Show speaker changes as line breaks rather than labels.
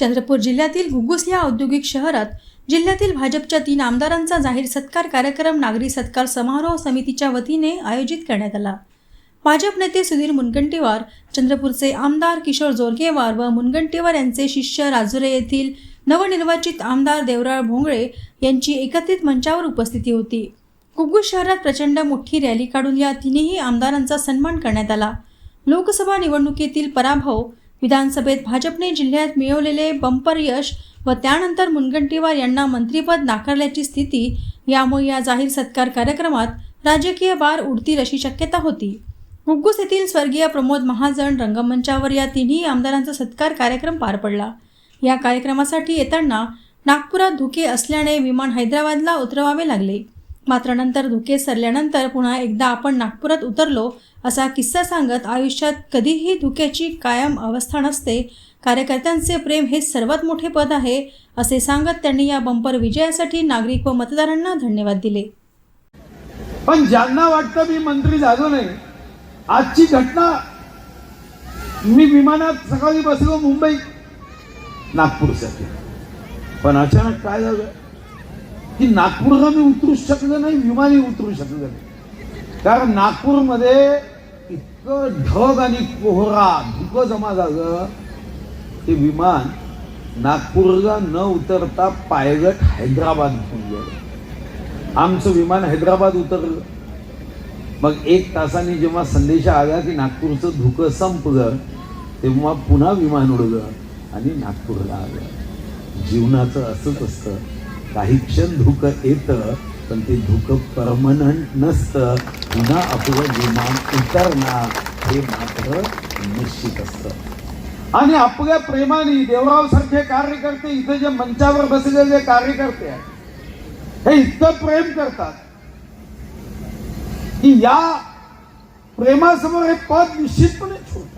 चंद्रपूर जिल्ह्यातील घुगुस या औद्योगिक शहरात जिल्ह्यातील भाजपच्या तीन आमदारांचा जाहीर सत्कार कार्यक्रम नागरी सत्कार समारोह समितीच्या वतीने आयोजित करण्यात आला. भाजप नेते सुधीर मुनगंटीवार चंद्रपूरचे आमदार किशोर जोरगेवार व मुनगंटीवार यांचे शिष्य राजुरे येथील नवनिर्वाचित आमदार देवराळ भोंगळे यांची एकत्रित मंचावर उपस्थिती होती. कुग्गूस शहरात प्रचंड मोठी रॅली काढून या तिन्ही आमदारांचा सन्मान करण्यात आला. लोकसभा निवडणुकीतील पराभव विधानसभेत भाजपने जिल्ह्यात मिळवलेले बंपर यश व त्यानंतर मुनगंटीवार यांना मंत्रिपद नाकारल्याची स्थिती यामुळे या जाहीर सत्कार कार्यक्रमात राजकीय बार उडतील अशी शक्यता होती. मुग्गूस येथील स्वर्गीय प्रमोद महाजन रंगमंचावर या तिन्ही आमदारांचा सत्कार कार्यक्रम पार पडला. या कार्यक्रमासाठी येताना नागपुरात धुके असल्याने विमान हैदराबादला उतरवावे लागले. मात्र नंतर धुके सरल्यानंतर पुन्हा एकदा आपण नागपुरात उतरलो असा किस्सा सांगत आयुष्यात कधीही धुक्याची कायम अवस्था नसते. कार्यकर्त्यांचे प्रेम हे सर्वात मोठे पद आहे असे सांगत त्यांनी या बंपर विजयासाठी नागरिक व मतदारांना धन्यवाद दिले.
पण ज्यांना वाटतं मी मंत्री झालो नाही आजची घटना मी विमानात सकाळी बसलो मुंबई नागपूरसाठी पण अचानक काय झालं? की नागपूरला मी उतरू शकलो नाही विमानही उतरू शकलो नाही. कारण नागपूरमध्ये इतकं ढग आणि कोहरा धुकं जमा झालं ते विमान नागपूरला न उतरता पायलट हैदराबाद घेऊन गेलं. आमचं विमान हैदराबाद उतरलं. मग एक तासाने जेव्हा संदेश आला की नागपूरचं धुकं संपलं तेव्हा पुन्हा विमान उडलं आणि नागपूरला आलं. जीवनाचं असंच असतं. काही क्षण धुकं येतं पण ते धुकं परमनंट नसतं. पुन्हा आपलं विमान उतरणार हे मात्र निश्चित असतं. आणि आपल्या प्रेमाने देवराव सारखे कार्यकर्ते इथे जे मंचावर बसलेले कार्यकर्ते आहेत हे इतकं प्रेम करतात की या प्रेमासमोर हे पद निश्चितपणे छोट